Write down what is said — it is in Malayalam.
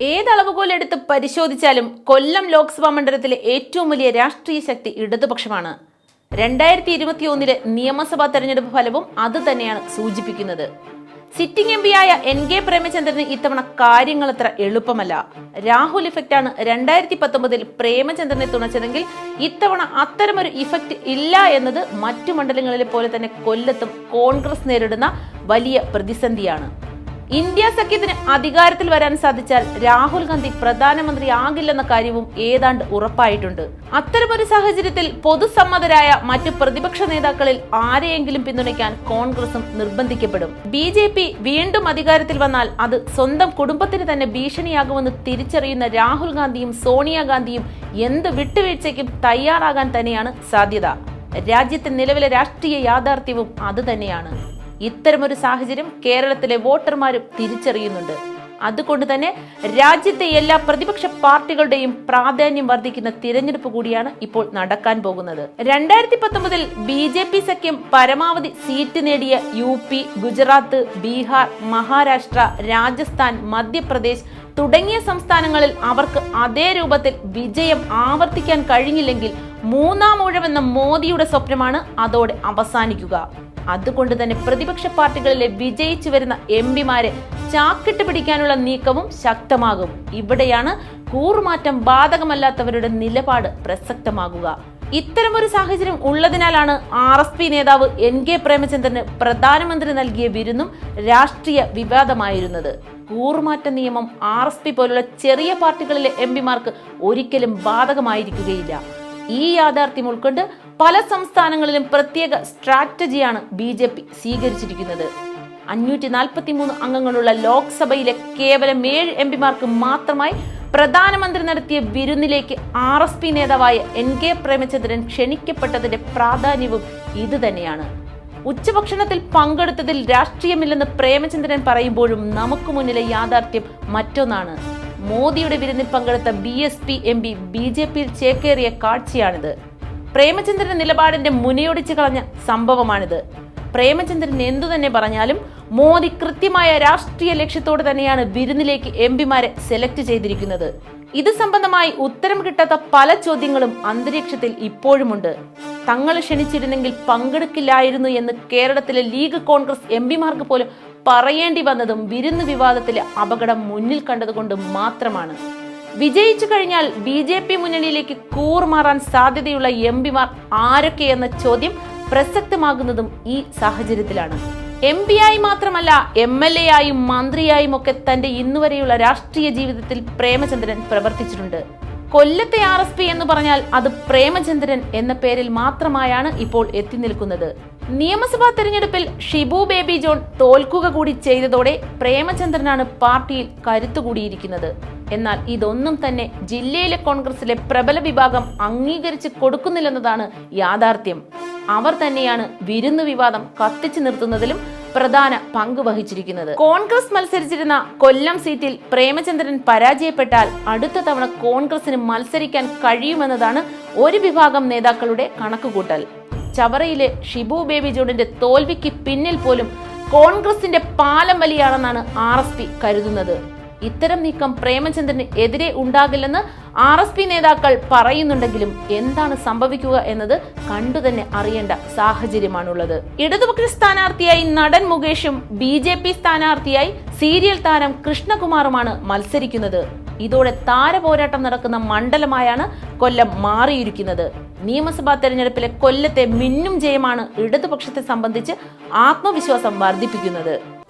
ഏതളവുകോലെടുത്ത് പരിശോധിച്ചാലും കൊല്ലം ലോക്സഭാ മണ്ഡലത്തിലെ ഏറ്റവും വലിയ രാഷ്ട്രീയ ശക്തി ഇടതുപക്ഷമാണ്. രണ്ടായിരത്തി ഇരുപത്തിയൊന്നിലെ നിയമസഭാ തെരഞ്ഞെടുപ്പ് ഫലവും അത് തന്നെയാണ് സൂചിപ്പിക്കുന്നത്. സിറ്റിംഗ് എം പിയായ എൻ കെ പ്രേമചന്ദ്രന് ഇത്തവണ കാര്യങ്ങൾ അത്ര എളുപ്പമല്ല. രാഹുൽ ഇഫക്റ്റ് ആണ് രണ്ടായിരത്തി പത്തൊമ്പതിൽ പ്രേമചന്ദ്രനെ തുണച്ചതെങ്കിൽ ഇത്തവണ അത്തരമൊരു ഇഫക്റ്റ് ഇല്ല എന്നത് മറ്റു മണ്ഡലങ്ങളിലെ പോലെ തന്നെ കൊല്ലത്തും കോൺഗ്രസ് നേരിടുന്ന വലിയ പ്രതിസന്ധിയാണ്. ഇന്ത്യ സഖ്യത്തിന് അധികാരത്തിൽ വരാൻ സാധിച്ചാൽ രാഹുൽ ഗാന്ധി പ്രധാനമന്ത്രി ആകില്ലെന്ന കാര്യവും ഏതാണ്ട് ഉറപ്പായിട്ടുണ്ട്. അത്തരമൊരു സാഹചര്യത്തിൽ പൊതുസമ്മതരായ മറ്റ് പ്രതിപക്ഷ നേതാക്കളിൽ ആരെയെങ്കിലും പിന്തുണയ്ക്കാൻ കോൺഗ്രസും നിർബന്ധിക്കപ്പെടും. ബി വീണ്ടും അധികാരത്തിൽ വന്നാൽ അത് സ്വന്തം കുടുംബത്തിന് തന്നെ ഭീഷണിയാകുമെന്ന് തിരിച്ചറിയുന്ന രാഹുൽ ഗാന്ധിയും സോണിയാഗാന്ധിയും എന്ത് വിട്ടുവീഴ്ചയ്ക്കും തയ്യാറാകാൻ തന്നെയാണ് സാധ്യത. രാജ്യത്തെ നിലവിലെ രാഷ്ട്രീയ യാഥാർത്ഥ്യവും അത് തന്നെയാണ്. ഇത്തരമൊരു സാഹചര്യം കേരളത്തിലെ വോട്ടർമാരും തിരിച്ചറിയുന്നുണ്ട്. അതുകൊണ്ട് തന്നെ രാജ്യത്തെ എല്ലാ പ്രതിപക്ഷ പാർട്ടികളുടെയും പ്രാധാന്യം വർദ്ധിക്കുന്ന തിരഞ്ഞെടുപ്പ് കൂടിയാണ് ഇപ്പോൾ നടക്കാൻ പോകുന്നത്. രണ്ടായിരത്തി പത്തൊമ്പതിൽ ബി ജെ പി സഖ്യം പരമാവധി സീറ്റ് നേടിയ യു പി ഗുജറാത്ത് ബീഹാർ മഹാരാഷ്ട്ര രാജസ്ഥാൻ മധ്യപ്രദേശ് തുടങ്ങിയ സംസ്ഥാനങ്ങളിൽ അവർക്ക് അതേ രൂപത്തിൽ വിജയം ആവർത്തിക്കാൻ കഴിഞ്ഞില്ലെങ്കിൽ മൂന്നാം ഊഴമെന്ന മോദിയുടെ സ്വപ്നമാണ് അതോടെ അവസാനിക്കുക. അതുകൊണ്ട് തന്നെ പ്രതിപക്ഷ പാർട്ടികളിലെ വിജയിച്ചു വരുന്ന എം പിമാരെ ചാക്കിട്ട് പിടിക്കാനുള്ള നീക്കവും ശക്തമാകും. ഇവിടെയാണ് കൂറുമാറ്റം ബാധകമല്ലാത്തവരുടെ നിലപാട് പ്രസക്തമാകുക. ഇത്തരമൊരു സാഹചര്യം ഉള്ളതിനാലാണ് ആർ എസ് പി നേതാവ് എൻ കെ പ്രേമചന്ദ്രന് പ്രധാനമന്ത്രി നൽകിയ വിരുന്നും രാഷ്ട്രീയ വിവാദമായിരുന്നത്. കൂറുമാറ്റ നിയമം ആർ എസ് പി പോലുള്ള ചെറിയ പാർട്ടികളിലെ എം പിമാർക്ക് ഒരിക്കലും ബാധകമായിരിക്കുകയില്ല. ഈ യാഥാർത്ഥ്യം ഉൾക്കൊണ്ട് പല സംസ്ഥാനങ്ങളിലും പ്രത്യേക സ്ട്രാറ്റജിയാണ് ബി ജെ പി സ്വീകരിച്ചിരിക്കുന്നത്. അഞ്ഞൂറ്റി നാൽപ്പത്തി മൂന്ന് അംഗങ്ങളുള്ള ലോക്സഭയിലെ കേവലം ഏഴ് എം പിമാർക്ക് മാത്രമായി പ്രധാനമന്ത്രി നടത്തിയ വിരുന്നിലേക്ക് ആർ എസ് പി നേതാവായ എൻ കെ പ്രേമചന്ദ്രൻ ക്ഷണിക്കപ്പെട്ടതിന്റെ പ്രാധാന്യവും ഇതുതന്നെയാണ് ഉച്ചഭക്ഷണത്തിൽ പങ്കെടുത്തതിൽ രാഷ്ട്രീയമില്ലെന്ന് പ്രേമചന്ദ്രൻ പറയുമ്പോഴും നമുക്ക് മുന്നിലെ യാഥാർത്ഥ്യം മറ്റൊന്നാണ്. മോദിയുടെ വിരുന്നിൽ പങ്കെടുത്ത B S P M P B J പിയിൽ ചേക്കേറിയ കാഴ്ചയാണിത്. പ്രേമചന്ദ്രന്റെ നിലപാടിന്റെ മുനയൊടിച്ചു കളഞ്ഞ സംഭവമാണിത്. പ്രേമചന്ദ്രൻ എന്തു തന്നെ പറഞ്ഞാലും മോദി കൃത്യമായ രാഷ്ട്രീയ ലക്ഷ്യത്തോടെ തന്നെയാണ് വിരുന്നിലേക്ക് എം പിമാരെ സെലക്ട് ചെയ്തിരിക്കുന്നത്. ഇത് സംബന്ധമായി ഉത്തരം കിട്ടാത്ത പല ചോദ്യങ്ങളും അന്തരീക്ഷത്തിൽ ഇപ്പോഴുമുണ്ട്. തങ്ങൾ ക്ഷണിച്ചിരുന്നെങ്കിൽ പങ്കെടുക്കില്ലായിരുന്നു എന്ന് കേരളത്തിലെ ലീഗ് കോൺഗ്രസ് എം പിമാർക്ക് പോലും പറയേണ്ടി വന്നതും വിരുന്ന് വിവാദത്തിലെ അപകടം മുന്നിൽ കണ്ടതുകൊണ്ട് മാത്രമാണ്. വിജയിച്ചു കഴിഞ്ഞാൽ ബി ജെ പി മുന്നണിയിലേക്ക് കൂറുമാറാൻ സാധ്യതയുള്ള എം പിമാർ ആരൊക്കെയെന്ന ചോദ്യം പ്രസക്തമാകുന്നതും ഈ സാഹചര്യത്തിലാണ്. എം പി ആയി മാത്രമല്ല എം എൽ എ ആയും മന്ത്രിയായും ഒക്കെ തന്റെ ഇന്നുവരെയുള്ള രാഷ്ട്രീയ ജീവിതത്തിൽ പ്രേമചന്ദ്രൻ പ്രവർത്തിച്ചിട്ടുണ്ട്. കൊല്ലത്തെ ആർ എസ് പി എന്ന് പറഞ്ഞാൽ അത് പ്രേമചന്ദ്രൻ എന്ന പേരിൽ മാത്രമായാണ് ഇപ്പോൾ എത്തി നിൽക്കുന്നത്. നിയമസഭാ തെരഞ്ഞെടുപ്പിൽ ഷിബു ബേബി ജോൺ തോൽക്കുക കൂടി ചെയ്തതോടെ പ്രേമചന്ദ്രനാണ് പാർട്ടിയിൽ കരുത്തുകൂടിയിരിക്കുന്നത് എന്നാൽ ഇതൊന്നും തന്നെ ജില്ലയിലെ കോൺഗ്രസിലെ പ്രബല വിഭാഗം അംഗീകരിച്ച് കൊടുക്കുന്നില്ലെന്നതാണ് യാഥാർത്ഥ്യം. അവർ തന്നെയാണ് വിരുന്ന് വിവാദം കത്തിച്ചു നിർത്തുന്നതിലും പ്രധാന പങ്ക് വഹിച്ചിരിക്കുന്നത്. കോൺഗ്രസ് മത്സരിച്ചിരുന്ന കൊല്ലം സീറ്റിൽ പ്രേമചന്ദ്രൻ പരാജയപ്പെട്ടാൽ അടുത്ത തവണ കോൺഗ്രസിന് മത്സരിക്കാൻ കഴിയുമെന്നതാണ് ഒരു വിഭാഗം നേതാക്കളുടെ കണക്കുകൂട്ടൽ. ചവറയിലെ ഷിബു ബേബി ജോണിന്റെ തോൽവിക്ക് പിന്നിൽ പോലും കോൺഗ്രസിന്റെ പാലം വലിയാണെന്നാണ് ആർ കരുതുന്നത്. ഇത്തരം നീക്കം പ്രേമചന്ദ്രന് എതിരെ ഉണ്ടാകില്ലെന്ന് ആർ എസ് പി നേതാക്കൾ പറയുന്നുണ്ടെങ്കിലും എന്താണ് സംഭവിക്കുക എന്നത് കണ്ടു തന്നെ അറിയേണ്ട സാഹചര്യമാണുള്ളത്. ഇടതുപക്ഷ സ്ഥാനാർത്ഥിയായി നടൻ മുകേഷും ബി ജെ പി സ്ഥാനാർത്ഥിയായി സീരിയൽ താരം കൃഷ്ണകുമാറുമാണ് മത്സരിക്കുന്നത്. ഇതോടെ താരപോരാട്ടം നടക്കുന്ന മണ്ഡലമായാണ് കൊല്ലം മാറിയിരിക്കുന്നത്. നിയമസഭാ തെരഞ്ഞെടുപ്പിലെ കൊല്ലത്തെ മിന്നും ജയമാണ് ഇടതുപക്ഷത്തെ സംബന്ധിച്ച് ആത്മവിശ്വാസം വർദ്ധിപ്പിക്കുന്നത്.